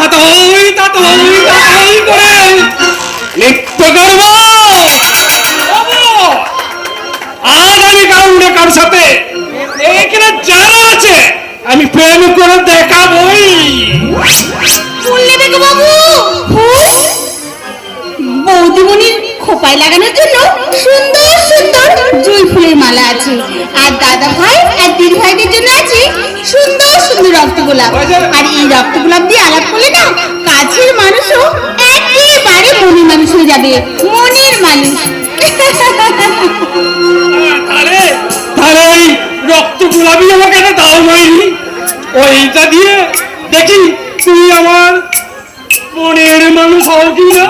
তাতা হই তাতা হই তাতা হই করে নৃত্য করব। আজ আমি কাউন্ডে কার সাথে? আমি প্রেম করে দেখাবই। খোপায় লাগানোর জন্য সুন্দর সুন্দর জুঁই ফুলের মালা আছে। আর দাদা ভাই আর দিদি ভাইদের জন্য আছে সুন্দর সুন্দর রক্তগোলাপ আর এই রক্তগোলাপ দিয়ে আলাপ করলে না কাছের মানুষও একেবারে মনের মানুষ হয়ে যাবে। মনের মানুষ। তাহলে তাহলে ওই রক্ত গোলাপি আমাকে একটা দাও মাইনি ওইটা দিয়ে দেখি তুই আমার মনের মানুষ হও কি না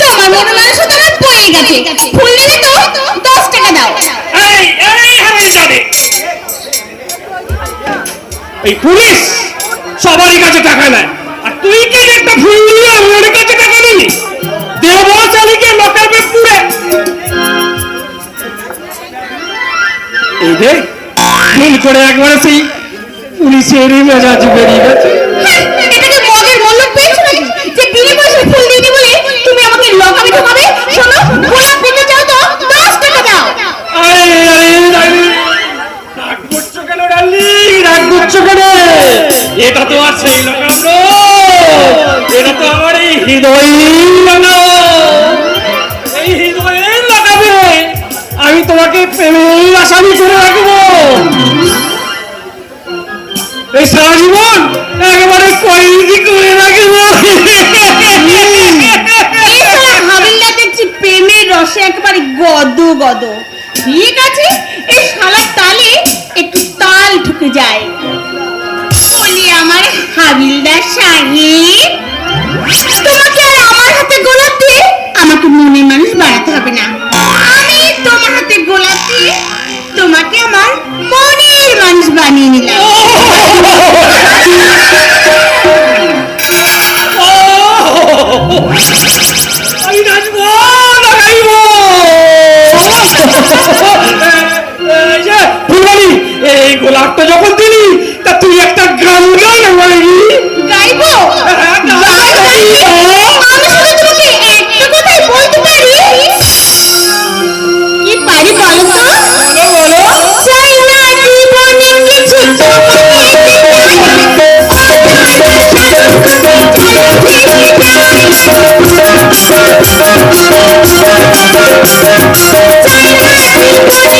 তোমার মনের মানুষ তো পড়ে গেছে। ফুল নেবে তো দশ টাকা দাও। এই পুলিশ সবারই কাছে টাকা নেয়। আর তুই কি একটা ভুল নিয়ে আমার কাছে টাকা নিলি? দেবচালীকে লকাপে পুরে এই যে, ভুল করে একবারে সেই পুলিশেরই মেজাজ বেরিয়ে গেছে।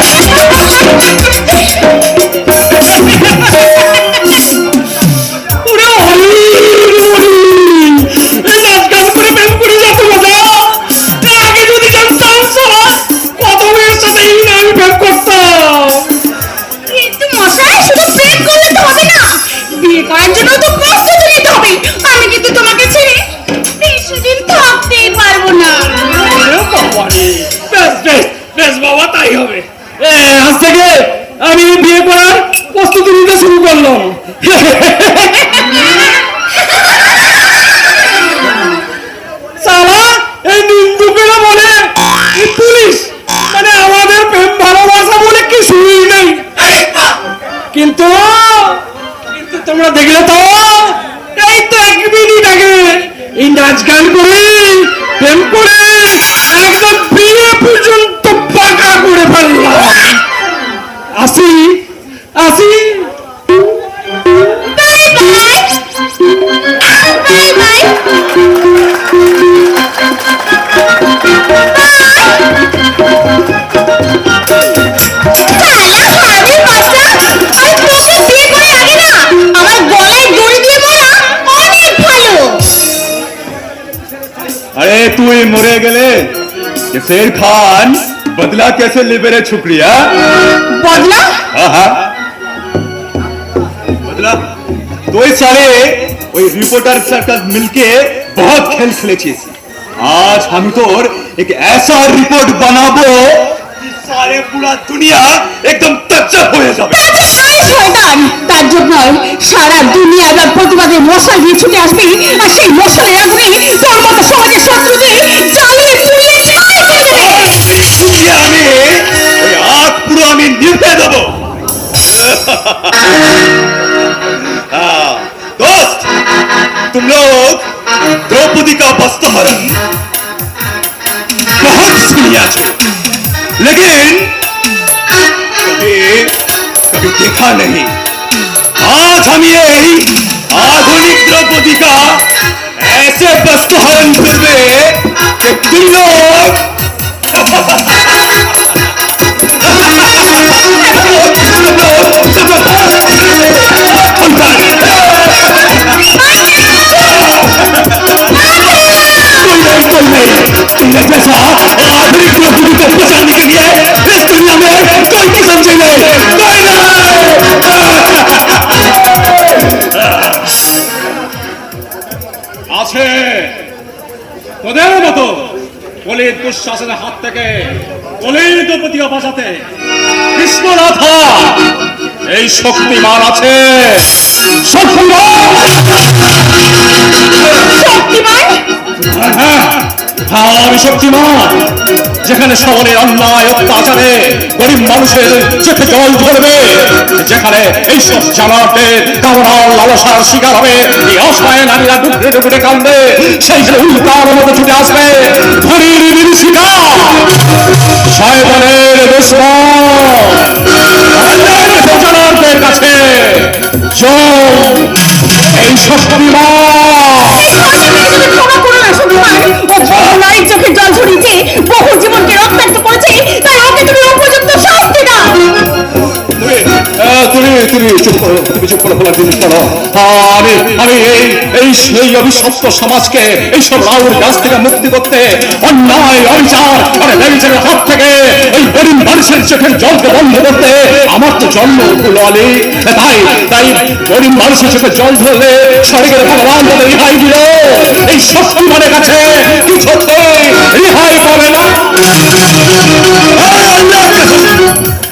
ওরে আমি বিয়ে করার প্রস্তুতি নিতে শুরু করলাম। गले गले। ये शेर खान बदला कैसे ले मेरे छुपड़िया? बदला? हाँ, हाँ। बदला। तो इस साले वही रिपोर्टर सर का मिलके बहुत खेल खेले चीज़। आज हम तो एक ऐसा रिपोर्ट बनाबो कि सारे पूरा दुनिया एकदम तच्चा হয়ে যাবে আরে শয়তান তার জন্য সারা দুনিয়া এবার প্রতিবাদে মশাল দিয়ে ছুটে আসবে আর সেই মশালের আগুনে তোর মতো সমাজের শত্রুদের জ্বালিয়ে পুড়িয়ে ছাই করে দেবে দুনিয়া আমি ওই আগ পুরো আমি নিভে দেব हाँ, दोस्त तुम लोग द्रौपदी का वस्त्रहरण बहुत सुनिया छो लेकिन कभी कभी देखा नहीं। आज हम ये आधुनिक द्रौपदी का ऐसे वस्त्रहरण करवे कि तुम लोग नहीं तुमने जैसा आधुनिक द्रौपदी को बचाने के लिए इस दुनिया में कोई भी समझे नहीं कोई नहीं আছে তোদের মতো কলির দুঃশাসনের হাত থেকে কলির দ্রৌপদীকে বাঁচাতে কৃষ্ণনাথা এই শক্তিমান আছে শক্তিমান শক্তিমান হ্যাঁ, হ্যাঁ, আমি শক্তিমান, যেখানে সকলের অন্যায়, অত্যাচারে গরিব মানুষের চোখে জল ধরবে যেখানে এইসব জামাতের কামনা লালসার শিকার হবে, এই অসহায় নারীরা ডুবরে ডুবরে কান্দে সেইখানে উল্কার মতো ছুটে আসবে ধরির বিভীষিকা শয়তানের দুশ্মন। অন্যায়ের কাছে চল, এই শক্তিমান। তুমি ক্ষমা করো না। শক্তিমান ও বড় নারীর চোখে জল ঝরিয়েছে। অবিচার মানে চোখের জলকে বন্ধ করতে, আমার তো জন্ম কুলালি তাই তাই গরিব মানুষের চোখে জল ধরলে স্বর্গের ভগবান তাদের রেহাই দিল। এই শক্তিমানের কাছে কিছুতেই রেহাই পাবে না।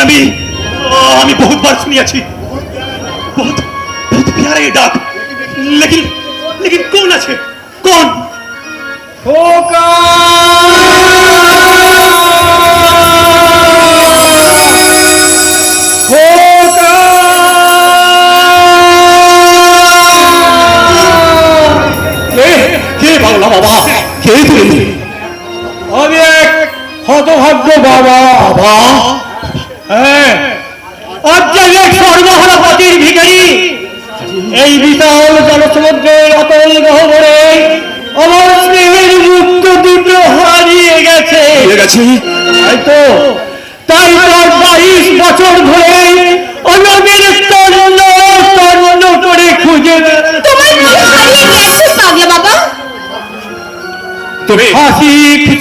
আমি। আমি বহুতবার শুনিয়াছি। বহুত বহুত प्यारे डाक लेकिन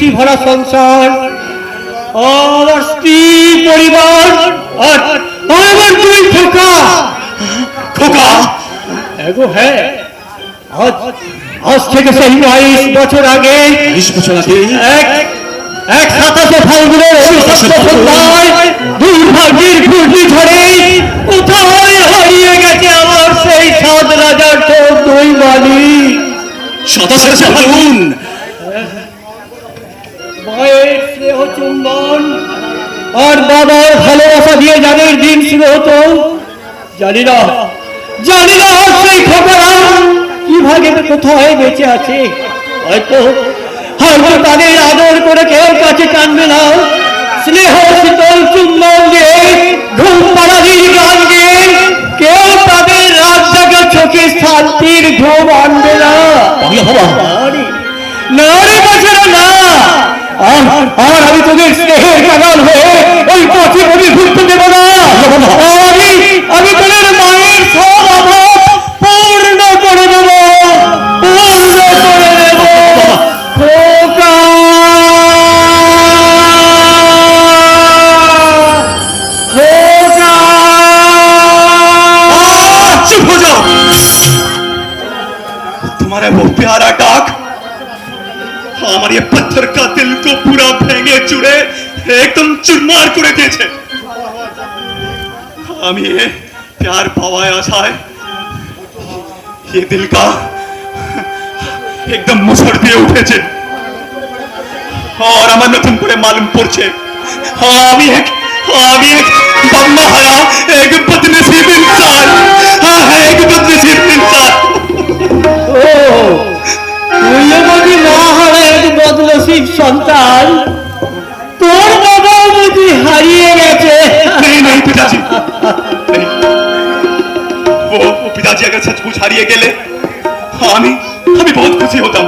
ভরা সংসার স্ত্রী পরিবার আর আমার দুই খোকা। খোকা? এগো হ্যাঁ। আজ আজ থেকে সেই বাইশ বছর আগে বিশ বছর আগে। এক এক সাতাশে ফাল্গুনের অভিশপ্ত সন্ধ্যায় দুর্ভাগ্যের ঘূর্ণি ঝড়ে কোথায় হারিয়ে গেছে আমার সেই সাত রাজার তোর দুই মালিক সাতাশের ফাল্গুন আর বাবার ভালোবাসা দিয়ে যাদের দিন শুরু হতো জানি না জানি না সেই খবরা কীভাবে কোথায় বেঁচে আছে। হয়তো হয়তো তাদের আদর করে কেউ কাছে টানবে না। স্নেহ শীতল চুম্বন দিয়ে ঘুম পাড়ানির গান দিয়ে কেউ তাদের রাত জাগা চোখে শান্তির ঘুম আনবে না। নারী নারী না। আর আমি তোদের স্নেহের কাগাল হয়ে ওই পথে আমি ঘুরতে দেবো না। চুরমার করে দিয়েছে আমি ये प्यार পাওয়ায় আশায় ये दिल का একদম মুসর দিয়ে উঠেছে আর আমার নতুন করে মালুম পড়ছে আমি এক আমি এক বাম্মা হারা এক বদনসিব ইনসান হ্যাঁ এক বদনসিব ইনসান ও তুই আমাকে মা হারা এক বদনসিব সন্তান তোর বাবা বুঝি হারিয়ে গেছে नहीं नहीं पिताजी नहीं। वो वो पिताजी अगर सचमुच हारिए गेले हमें हमें बहुत खुशी होता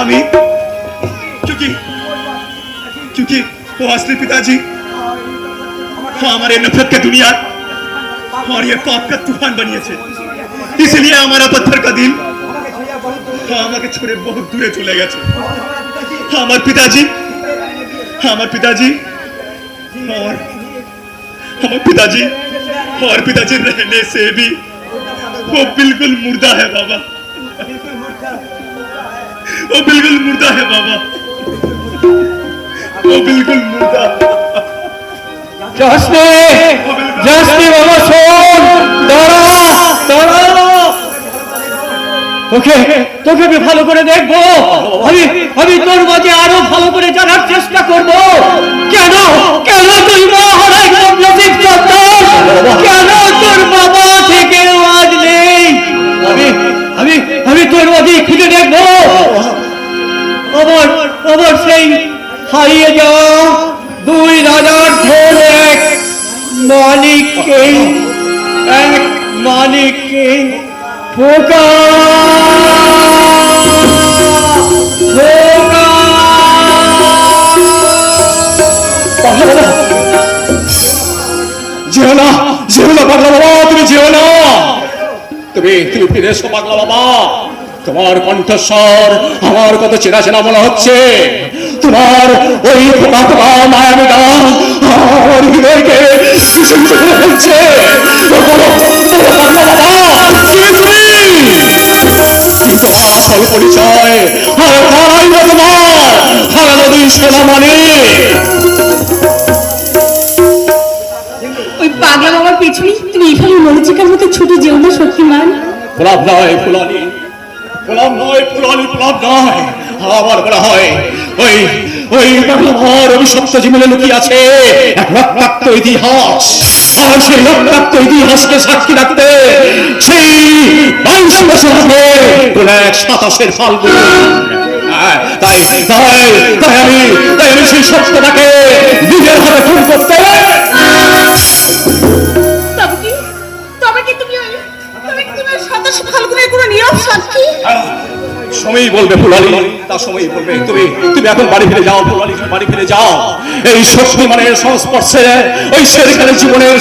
हमें क्योंकि क्योंकि वो असली पिताजी हमारे नफरत के दुनिया और ये पाप का तूफान बनिए थे इसलिए हमारा पत्थर का दिल আমাকে ছেড়ে বহু দূরে চলে গেছে আমার পিতাজি আমার পিতাজি और और पिताजी और पिताजी रहने से भी वो बिल्कुल मुर्दा है बाबा। वो बिल्कुल मुर्दा है बाबा। वो बिल्कुल मुर्दा। जसने जसने बाबा, सोन, दारा दारा। তোকে তোকে আমি ভালো করে দেখব। আমি আমি তোর মাঝে আরও ভালো করে জানার চেষ্টা করব। কেন কেন তুই মা হারাই নসিব সন্তান কেন তোর বাবা থেকে আজ নেই? আমি আমি আমি তোর মাঝে খুঁজে দেখব। আবার আবার সেই হারিয়ে যাওয়া দুই রাজার ঢোল এক মালিককে এক মালিককে পোকা পোকা না যেও না পাগলা তুমি যেও না। তুমি তুমি ফিরে এসো পাগলা তোমার কণ্ঠস্বর আমার কত চেনা চেনা মনে হচ্ছে। তোমার ওই ফোকা ফোকা মায়াবী আমার হৃদয়কে বাবা, আসল পরিচয় আর তারাই তোমার হারানো দুই সোনা মানে ওই পাগলা বাবার পিছনে তুমি এখানে মরিচিকার মতো ছুটে যেও না শক্তিমান গোলাপ নয় ফুলানি গোলাপ নয় ফুলানি গোলাপ নয়। আমার বলা হয় ওই ওই অভিশপ্ত জীবনে লুকিয়ে আছে। এক রক্তাক্ত ইতিহাস। আর সেই রক্তাক্ত ইতিহাসকে সাক্ষী রাখতে সেই বাইশ বছর হবে কোন এক সাতাশের ফাল্গুন। হ্যাঁ, তাই তাই তাই আমি তাই আমি সেই সত্যটাকে নিজের হাতে বলবে ফুলালি তা সময়ই বলবে। তুমি তুমি এখন বাড়ি ফিরে যাও ফুলালি বাড়ি ফিরে যাও। এই শক্তি মানে সংস্পর্শে ওই শেরখানের জীবনের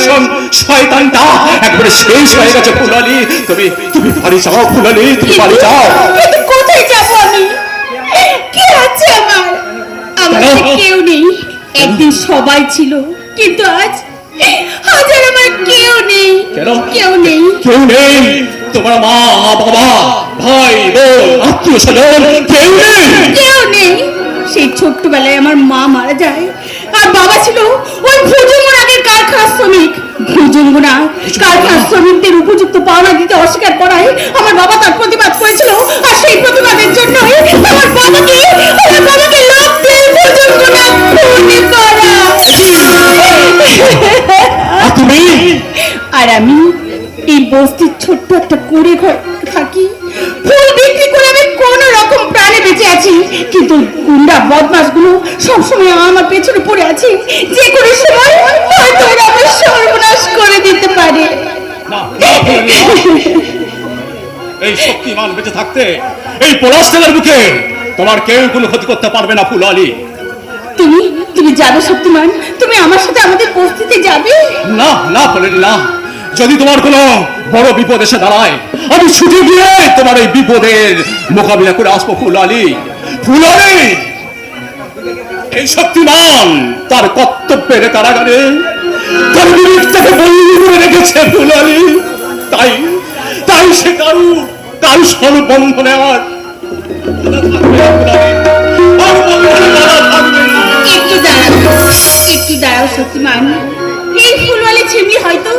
শয়তানটা একবারে শেষ হয়ে গেছে ফুলালি তুমি তুমি বাড়ি যাও ফুলালি তুমি বাড়ি যাও। কোথায় যাব আমি? কি আছে আমার? আজকে কেউ নেই। একদিন সবাই ছিল কিন্তু আজ আজ আর আমার কেউ নেই। কেন? কেউ নেই। কেউ নেই। তোমার মা বাবা ভাই বোন আত্মীয় স্বজন কেউ নেই। কেউ নেই। সেই ছোট্টবেলায় আমার মা মারা যায়। আর বাবা ছিল ওই ভুজুঙ্গনাদের কারখানা শ্রমিক। ভুজুঙ্গনা কারখানা শ্রমিকদের উপযুক্ত পাওনা দিতে অস্বীকার করায় আমার বাবা তার প্রতিবাদ করেছিল। আর সেই প্রতিবাদের জন্যই আমার বাবাকে আমার বাবাকে লোক দিয়ে ভুজুঙ্গনা করা আর তুমি? আর আমি এই বস্তির ছোট্ট একটা কুড়ে ঘর থাকি। ফুল বিক্রি করে আমি কোন রকম প্রাণে বেঁচে আছি কিন্তু গুন্ডা বদমাসগুলো সবসময় আমার পেছনে পড়ে আছে। যে কোনো সময় হয়তো ওরা আমার সর্বনাশ করে দিতে পারে। এই শক্তিমান বেঁচে থাকতে এই পলাশটেলার বুকে তোমার কেউ কোনো ক্ষতি করতে পারবে না ফুলালি তুমি তুমি যাবে শক্তিমান, তুমি আমার সাথে আমাদের বস্তিতে যাবে? না না বলেন না। যদি তোমার কোনো বড় বিপদ এসে দাঁড়ায়, আমি ছুটে গিয়ে তোমার এই বিপদের মোকাবিলা করে আসব ফুলালি ফুলালি এই শক্তিমান, তার কর্তব্যের কারাগারে তার বিবেকটাকে বন্দি করে রেখেছে ফুলালি তাই তাই সে কারু কারু সর্ববন্ধনে আর দাঁড়াও শক্তিমান এই ফুলওয়ালি ছিমলি হয়তো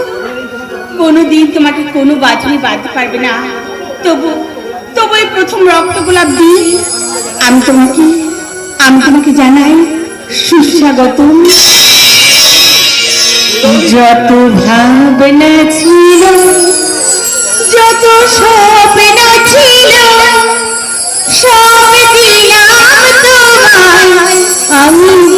কোনোদিন তোমাকে কোনো বাজনে বাঁধতে পারবে না। তবু তবু এই প্রথম রক্ত গোলাপ দিন আমি তোমাকে আমি তোমাকে জানাই সুস্বাগত। যত ভাবনা ছিল, যত স্বপ্ন ছিল, সব দিলাম তোমায়। আমি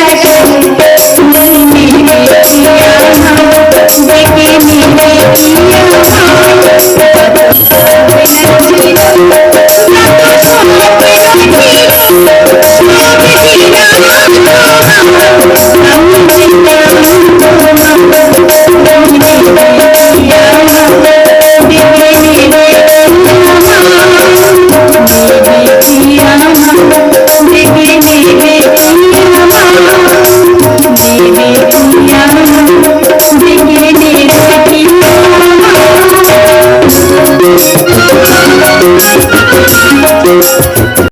you.